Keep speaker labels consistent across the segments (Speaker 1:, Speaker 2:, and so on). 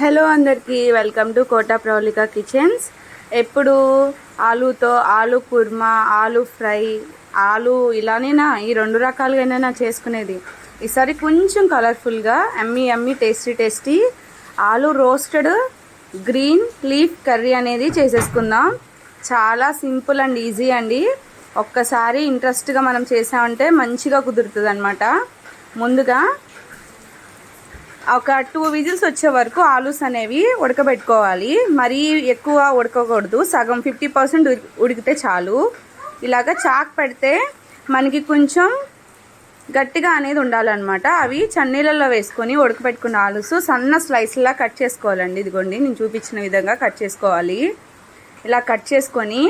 Speaker 1: Hello అందరికీ welcome to కోటా ప్రౌలిక కిచెన్స్. ఎప్పుడు ఆలుతో ఆలు కుర్మా ఆలు ఫ్రై ఆలు ఇలానేనా ఈ రెండు రకాలుగానైనా చేసుకునేది. ఈసారి కొంచెం కలర్ఫుల్గా ఎమ్మీ అమ్మి టేస్టీ టేస్టీ ఆలు రోస్టెడ్ గ్రీన్ లీఫ్ కర్రీ అనేది చేసేసుకుందాం. చాలా సింపుల్ అండ్ ఈజీ అండి. ఒక్కసారి ఇంట్రెస్ట్గా మనం చేసామంటే మంచిగా కుదురుతుంది అనమాట ముందుగా ఒక టూ విజిల్స్ వచ్చే వరకు ఆలూస్ అనేవి ఉడకబెట్టుకోవాలి. మరీ ఎక్కువ ఉడకకూడదు. సగం ఫిఫ్టీ పర్సెంట్ ఉడికితే చాలు. ఇలాగ చాక్ పెడితే మనకి కొంచెం గట్టిగా అనేది ఉండాలన్నమాట. అవి చన్నీళ్ళల్లో వేసుకొని ఉడకబెట్టుకున్న ఆలూస్ సన్న స్లైస్లా కట్ చేసుకోవాలండి. ఇదిగోండి నేను చూపించిన విధంగా కట్ చేసుకోవాలి. ఇలా కట్ చేసుకొని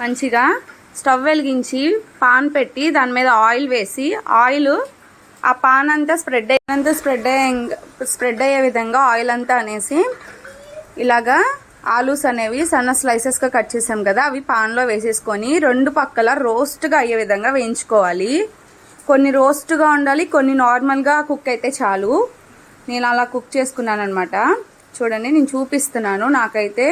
Speaker 1: మంచిగా స్టవ్ వెలిగించి పాన్ పెట్టి దాని మీద ఆయిల్ వేసి ఆయిల్ ఆ పాన్ అంతా స్ప్రెడ్ అయినంత స్ప్రెడ్ అయ్యే స్ప్రెడ్ అయ్యే విధంగా ఆయిల్ అంతా అనేసి ఇలాగా ఆలూస్ అనేవి సన్న స్లైసెస్గా కట్ చేసాం కదా అవి పాన్లో వేసేసుకొని రెండు పక్కల రోస్ట్గా అయ్యే విధంగా వేయించుకోవాలి. కొన్ని రోస్ట్గా ఉండాలి కొన్ని నార్మల్గా కుక్ అయితే చాలు. నేను అలా కుక్ చేసుకున్నాను అనమాట చూడండి నేను చూపిస్తున్నాను. నాకైతే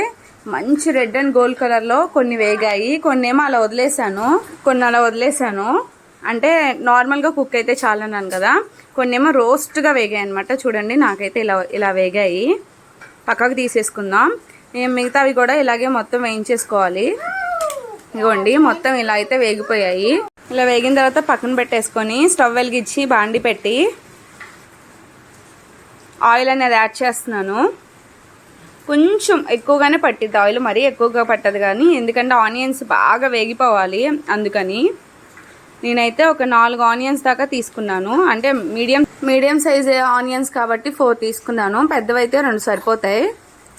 Speaker 1: మంచి రెడ్ అండ్ గోల్డ్ కలర్లో కొన్ని వేగాయి. కొన్ని ఏమో అలా వదిలేసాను కొన్ని అలా వదిలేసాను అంటే నార్మల్గా కుక్ అయితే చాలన్నాను కదా. కొన్ని ఏమో రోస్ట్గా వేగాయి అనమాట చూడండి నాకైతే ఇలా ఇలా వేగాయి. పక్కకు తీసేసుకుందాం. నేను మిగతావి కూడా ఇలాగే మొత్తం వేయించేసుకోవాలి. ఇగోండి మొత్తం ఇలా అయితే వేగిపోయాయి. ఇలా వేగిన తర్వాత పక్కన పెట్టేసుకొని స్టవ్ వెలిగించి బాండి పెట్టి ఆయిల్ అనేది యాడ్ చేస్తున్నాను. కొంచెం ఎక్కువగానే పట్టిద్ది ఆయిల్ మరీ ఎక్కువగా పట్టదు కానీ ఎందుకంటే ఆనియన్స్ బాగా వేగిపోవాలి అందుకని. నేనైతే ఒక నాలుగు ఆనియన్స్ దాకా తీసుకున్నాను. అంటే మీడియం మీడియం సైజ్ ఆనియన్స్ కాబట్టి ఫోర్ తీసుకున్నాను. పెద్దవైతే రెండు సరిపోతాయి.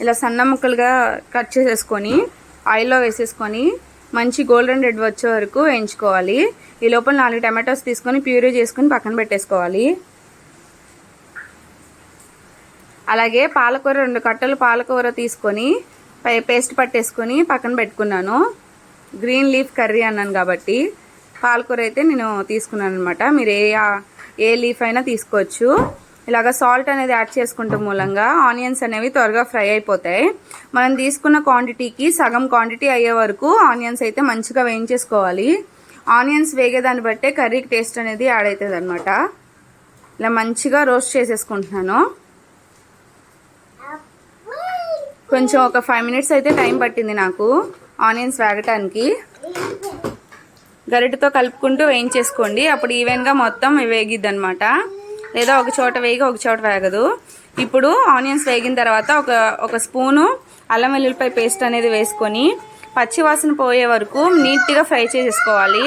Speaker 1: ఇలా సన్న ముక్కలుగా కట్ చేసేసుకొని ఆయిల్లో వేసేసుకొని మంచి గోల్డెన్ రెడ్ వచ్చే వరకు వేయించుకోవాలి. ఈ లోపల నాలుగు టమాటోస్ తీసుకొని ప్యూరీ చేసుకొని పక్కన పెట్టేసుకోవాలి. అలాగే పాలకూర రెండు కట్టలు పాలకూర తీసుకొని పేస్ట్ పట్టేసుకొని పక్కన పెట్టుకున్నాను. గ్రీన్ లీఫ్ కర్రీ అన్నాను కాబట్టి. పాలకూర అయితే నేను తీసుకున్నాను అనమాట మీరు ఏ ఏ లీఫ్ అయినా తీసుకోవచ్చు. ఇలాగ సాల్ట్ అనేది యాడ్ చేసుకుంటాం మూలంగా ఆనియన్స్ అనేవి త్వరగా ఫ్రై అయిపోతాయి. మనం తీసుకున్న క్వాంటిటీకి సగం క్వాంటిటీ అయ్యే వరకు ఆనియన్స్ అయితే మంచిగా వేయించేసుకోవాలి. ఆనియన్స్ వేగేదాన్ని బట్టే కర్రీకి టేస్ట్ అనేది యాడ్ అవుతుంది అనమాట ఇలా మంచిగా రోస్ట్ చేసేసుకుంటున్నాను. కొంచెం ఒక ఫైవ్ మినిట్స్ అయితే టైం పట్టింది నాకు ఆనియన్స్ వేగటానికి. గరిటతో కలుపుకుంటూ వేయించేసుకోండి. అప్పుడు ఈవెన్గా మొత్తం వేగిద్ది అనమాట లేదా ఒక చోట వేగి ఒక చోట వేగదు. ఇప్పుడు ఆనియన్స్ వేగిన తర్వాత ఒక ఒక స్పూను అల్లం వెల్లుల్లిపాయ పేస్ట్ అనేది వేసుకొని పచ్చివాసన పోయే వరకు నీట్గా ఫ్రై చేసేసుకోవాలి.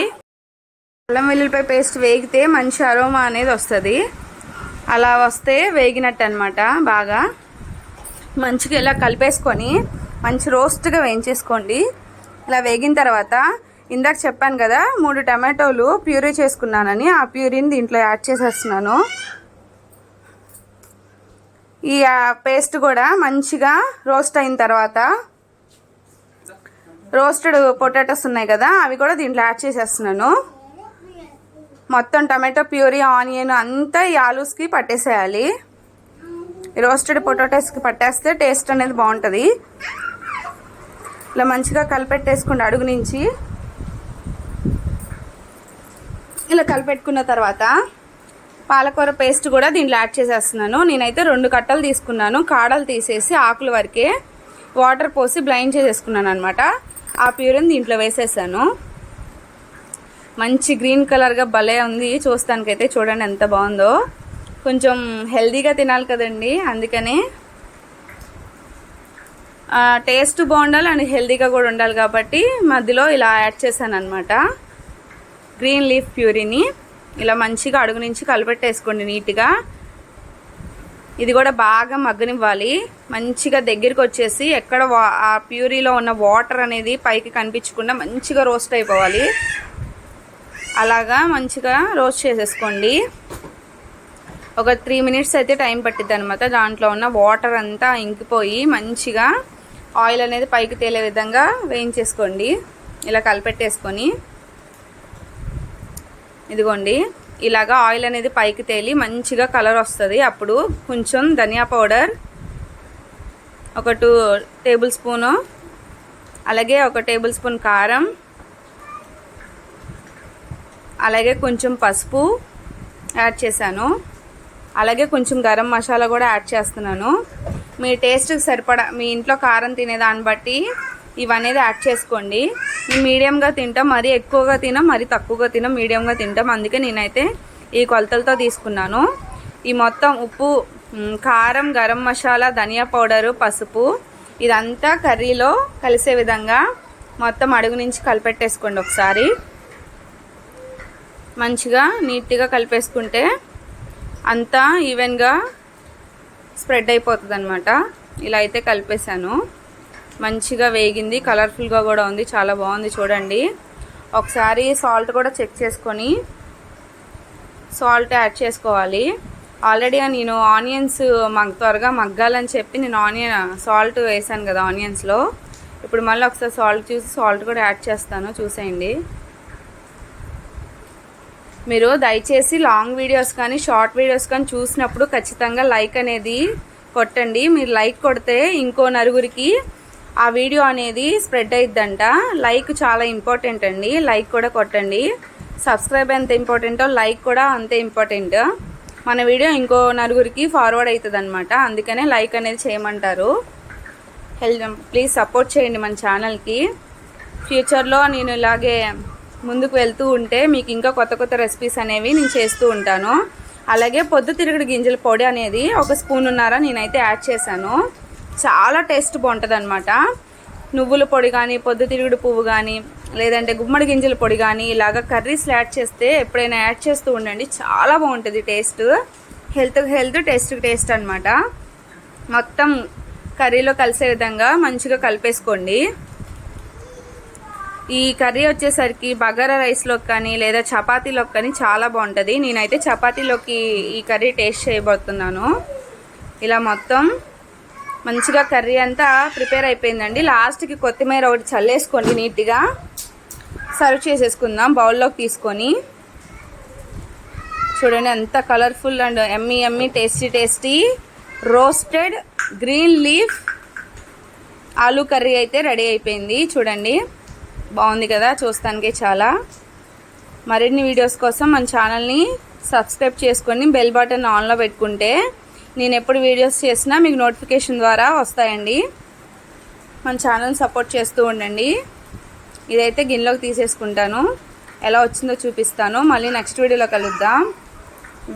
Speaker 1: అల్లం వెల్లుల్లిపాయ పేస్ట్ వేగితే మంచి అరోమా అనేది వస్తుంది. అలా వస్తే వేగినట్టు అనమాట బాగా. మంచిగా ఇలా కలిపేసుకొని మంచి రోస్ట్గా వేయించేసుకోండి. ఇలా వేగిన తర్వాత ఇందాక చెప్పాను కదా మూడు టమాటోలు ప్యూరీ చేసుకున్నానని ఆ ప్యూరీని దీంట్లో యాడ్ చేసేస్తున్నాను. ఈ పేస్ట్ కూడా మంచిగా రోస్ట్ అయిన తర్వాత రోస్టెడ్ పొటాటోస్ ఉన్నాయి కదా అవి కూడా దీంట్లో యాడ్ చేసేస్తున్నాను. మొత్తం టమాటో ప్యూరీ ఆనియన్ అంతా ఈ ఆలూస్కి పట్టేసేయాలి. రోస్టెడ్ పొటాటోస్కి పట్టేస్తే టేస్ట్ అనేది బాగుంటుంది. ఇలా మంచిగా కలిపెట్టేసుకోండి అడుగు నుంచి ఇలా కలిపెట్టుకున్న తర్వాత పాలకూర పేస్ట్ కూడా దీంట్లో యాడ్ చేసేస్తున్నాను. నేనైతే రెండు కట్టలు తీసుకున్నాను. కాడలు తీసేసి ఆకుల వరకే వాటర్ పోసి బ్లైండ్ చేసేసుకున్నాను అనమాట ఆ ప్యూరిని దీంట్లో వేసేసాను. మంచి గ్రీన్ కలర్గా భలే ఉంది. చూస్తానికైతే చూడండి ఎంత బాగుందో. కొంచెం హెల్దీగా తినాలి కదండి. అందుకని టేస్ట్ బాగుండాలి అండ్ హెల్దీగా కూడా ఉండాలి కాబట్టి మధ్యలో ఇలా యాడ్ చేశాను అనమాట గ్రీన్ లీఫ్ ప్యూరీని ఇలా మంచిగా అడుగు నుంచి కలిపెట్టేసుకోండి నీట్గా. ఇది కూడా బాగా మగ్గనివ్వాలి. మంచిగా దగ్గరికి వచ్చేసి ఎక్కడ ఆ ప్యూరీలో ఉన్న వాటర్ అనేది పైకి కనిపించకుండా మంచిగా రోస్ట్ అయిపోవాలి. అలాగా మంచిగా రోస్ట్ చేసేసుకోండి. ఒక త్రీ మినిట్స్ అయితే టైం పట్టిద్ది అనమాట దాంట్లో ఉన్న వాటర్ అంతా ఇంకిపోయి మంచిగా ఆయిల్ అనేది పైకి తేలే విధంగా వేయించేసుకోండి. ఇలా కలిపెట్టేసుకొని. ఇదిగోండి ఇలాగా ఆయిల్ అనేది పైకి తేలి మంచిగా కలర్ వస్తుంది. అప్పుడు కొంచెం ధనియా పౌడర్ ఒక టూ టేబుల్ స్పూను అలాగే ఒక టేబుల్ స్పూన్ కారం అలాగే కొంచెం పసుపు యాడ్ చేశాను. అలాగే కొంచెం గరం మసాలా కూడా యాడ్ చేస్తున్నాను. మీ టేస్ట్కి సరిపడా మీ ఇంట్లో కారం తినే దాన్ని బట్టి ఇవనేది యాడ్ చేసుకోండి. మీడియంగా తింటాం మరీ ఎక్కువగా తినం మరీ తక్కువగా తినం మీడియంగా తింటాం. అందుకే నేనైతే ఈ కొలతలతో తీసుకున్నాను. ఈ మొత్తం ఉప్పు కారం గరం మసాలా ధనియా పౌడరు పసుపు ఇదంతా కర్రీలో కలిసే విధంగా మొత్తం అడుగు నుంచి కలిపెట్టేసుకోండి ఒకసారి. మంచిగా నీట్గా కలిపేసుకుంటే అంతా ఈవెన్గా స్ప్రెడ్ అయిపోతుంది అనమాట ఇలా అయితే కలిపేశాను. మంచిగా వేగింది కలర్ఫుల్గా కూడా ఉంది చాలా బాగుంది చూడండి. ఒకసారి సాల్ట్ కూడా చెక్ చేసుకొని సాల్ట్ యాడ్ చేసుకోవాలి. ఆల్రెడీ నేను ఆనియన్స్ మగ్ త్వరగా మగ్గాలని చెప్పి నేను ఆనియన్ సాల్ట్ వేసాను కదా ఆనియన్స్లో ఇప్పుడు మళ్ళీ ఒకసారి సాల్ట్ చూసి సాల్ట్ కూడా యాడ్ చేస్తాను చూసేయండి. మీరు దయచేసి లాంగ్ వీడియోస్ కానీ షార్ట్ వీడియోస్ కానీ చూసినప్పుడు ఖచ్చితంగా లైక్ అనేది కొట్టండి. మీరు లైక్ కొడితే ఇంకో నలుగురికి ఆ వీడియో అనేది స్ప్రెడ్ అయిద్దంట. లైక్ చాలా ఇంపార్టెంట్ అండి. లైక్ కూడా కొట్టండి. సబ్స్క్రైబ్ ఎంత ఇంపార్టెంటో లైక్ కూడా అంతే ఇంపార్టెంట్. మన వీడియో ఇంకో నలుగురికి ఫార్వర్డ్ అవుతుంది అనమాట అందుకనే లైక్ అనేది చేయమంటారు. హెల్ప్ ప్లీజ్ సపోర్ట్ చేయండి మన ఛానల్కి. ఫ్యూచర్లో నేను ఇలాగే ముందుకు వెళ్తూ ఉంటే మీకు ఇంకా కొత్త కొత్త రెసిపీస్ అనేవి నేను చేస్తూ ఉంటాను. అలాగే పొద్దుతిరుగుడు గింజల పొడి అనేది ఒక స్పూన్ ఉన్నారా నేనైతే యాడ్ చేశాను. చాలా టేస్ట్ బాగుంటుంది అనమాట నువ్వుల పొడి కానీ పొద్దుతిరుగుడు పువ్వు కానీ లేదంటే గుమ్మడి గింజల పొడి కానీ ఇలాగ కర్రీస్ యాడ్ చేస్తే ఎప్పుడైనా యాడ్ చేస్తూ ఉండండి. చాలా బాగుంటుంది taste. Health health taste taste అనమాట మొత్తం కర్రీలో కలిసే విధంగా మంచిగా కలిపేసుకోండి. ఈ కర్రీ వచ్చేసరికి బగారా రైస్లోకి కానీ లేదా చపాతీలోకి కానీ చాలా బాగుంటుంది. నేనైతే చపాతీలోకి ఈ కర్రీ టేస్ట్ చేయబోతున్నాను. ఇలా మొత్తం మంచిగా కర్రీ అంతా ప్రిపేర్ అయిపోయిందండి. లాస్ట్కి కొత్తిమీర ఒకటి చల్లేసుకోండి నీట్గా. సర్వ్ చేసేసుకుందాం బౌల్లోకి తీసుకొని. చూడండి ఎంత colourful and yummy yummy tasty tasty roasted green leaf aloo curry అయితే రెడీ అయిపోయింది. చూడండి బాగుంది కదా చూస్తానికే చాలా. మరిన్ని వీడియోస్ కోసం మన ఛానల్ని సబ్స్క్రైబ్ చేసుకొని బెల్ బటన్ ఆన్లో పెట్టుకుంటే నేను ఎప్పుడు వీడియోస్ చేసినా మీకు నోటిఫికేషన్ ద్వారా వస్తాయండి. మన ఛానల్ సపోర్ట్ చేస్తూ ఉండండి. ఇదైతే గిన్నెలోకి తీసేసుకుంటాను. ఎలా వచ్చిందో చూపిస్తాను. మళ్ళీ నెక్స్ట్ వీడియోలో కలుద్దాం.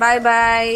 Speaker 1: Bye bye.